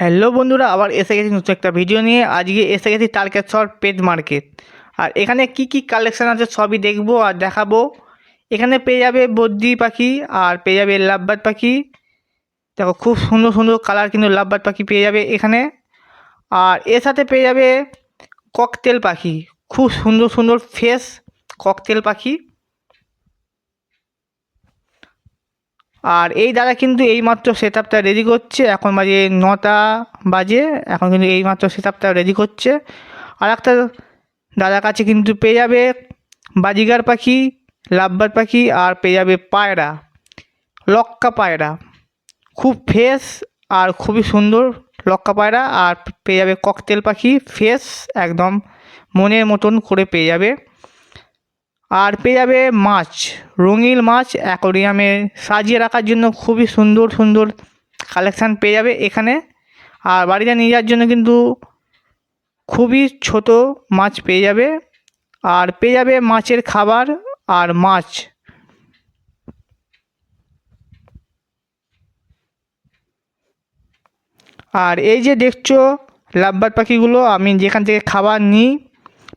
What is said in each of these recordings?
Hello বন্ধুরা, আবার এসে গেছি নতুন একটা ভিডিও নিয়ে। আজকে এসে গেছি তারকেশ্বর পেট মার্কেট আর এখানে কি কি কালেকশান আছে সবই দেখব আর দেখাবো। এখানে পেয়ে যাবে বদ্রি পাখি আর পেয়ে যাবে লাভবার্ড পাখি। দেখো, খুব সুন্দর সুন্দর কালার কিন্তু লাভবার্ড পাখি পেয়ে যাবে এখানে। আর এর সাথে পেয়ে যাবে ককটেল পাখি। খুব সুন্দর সুন্দর ফেস ককটেল পাখি। আর এই দাদা কিন্তু এইমাত্র সেট আপটা রেডি করছে। এখন বাজে নটা বাজে, এখন কিন্তু এইমাত্র সেট আপটা রেডি করছে। আর একটা দাদার কাছে কিন্তু পেয়ে যাবে বাজিগার পাখি, লাভবার পাখি আর পেয়ে যাবে পায়রা, লক্কা পায়রা। খুব ফ্রেশ আর খুবই সুন্দর লক্কা পায়রা আর পেয়ে যাবে ককটেল পাখি ফ্রেশ একদম মনের মতন করে পেয়ে যাবে। আর পেয়ে যাবে মাছ, রঙিন মাছ অ্যাকোরিয়ামে সাজিয়ে রাখার জন্য খুবই সুন্দর সুন্দর কালেকশান পেয়ে যাবে এখানে। আর বাড়িতে নিয়ে যাওয়ার জন্য কিন্তু খুবই ছোট মাছ পেয়ে যাবে। আর পেয়ে যাবে মাছের খাবার আর মাছ। আর এই যে দেখছ লাভবার পাখিগুলো, আমি যেখান থেকে খাবার নিই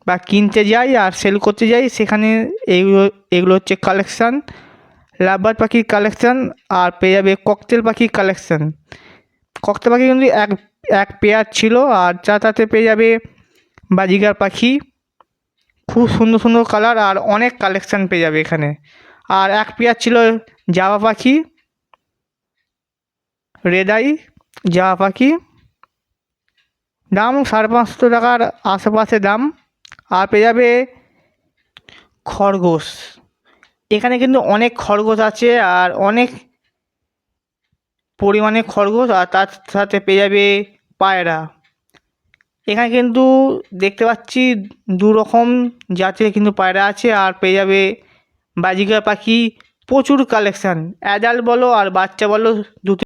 বা কিনতে যাই আর সেল করতে যাই, সেখানে এইগুলো, এগুলো হচ্ছে কালেকশান লাভবার পাখির কালেকশান আর পেয়ে যাবে ককটেল পাখির কালেকশান ককটেল পাখি কিন্তু এক এক পেয়ার ছিল আর যা তাতে পেয়ে যাবে বাজিগার পাখি। খুব সুন্দর সুন্দর কালার আর অনেক কালেকশান পেয়ে যাবে এখানে। আর এক পেয়ার ছিল জাভা পাখি রেদাই জাভা পাখি। দাম সাড়ে পাঁচশো টাকার আশেপাশে দাম। আর পেয়ে যাবে খরগোশ। এখানে কিন্তু অনেক খরগোশ আছে আর অনেক পরিমাণে খরগোশ আর তার সাথে পেয়ে যাবে পায়রা। এখানে কিন্তু দেখতে পাচ্ছি দু রকম জাতের কিন্তু পায়রা আছে আর পেয়ে যাবে বাজিকার পাখি। প্রচুর কালেকশান অ্যাডাল্ট বলো আর বাচ্চা বলো, দুটো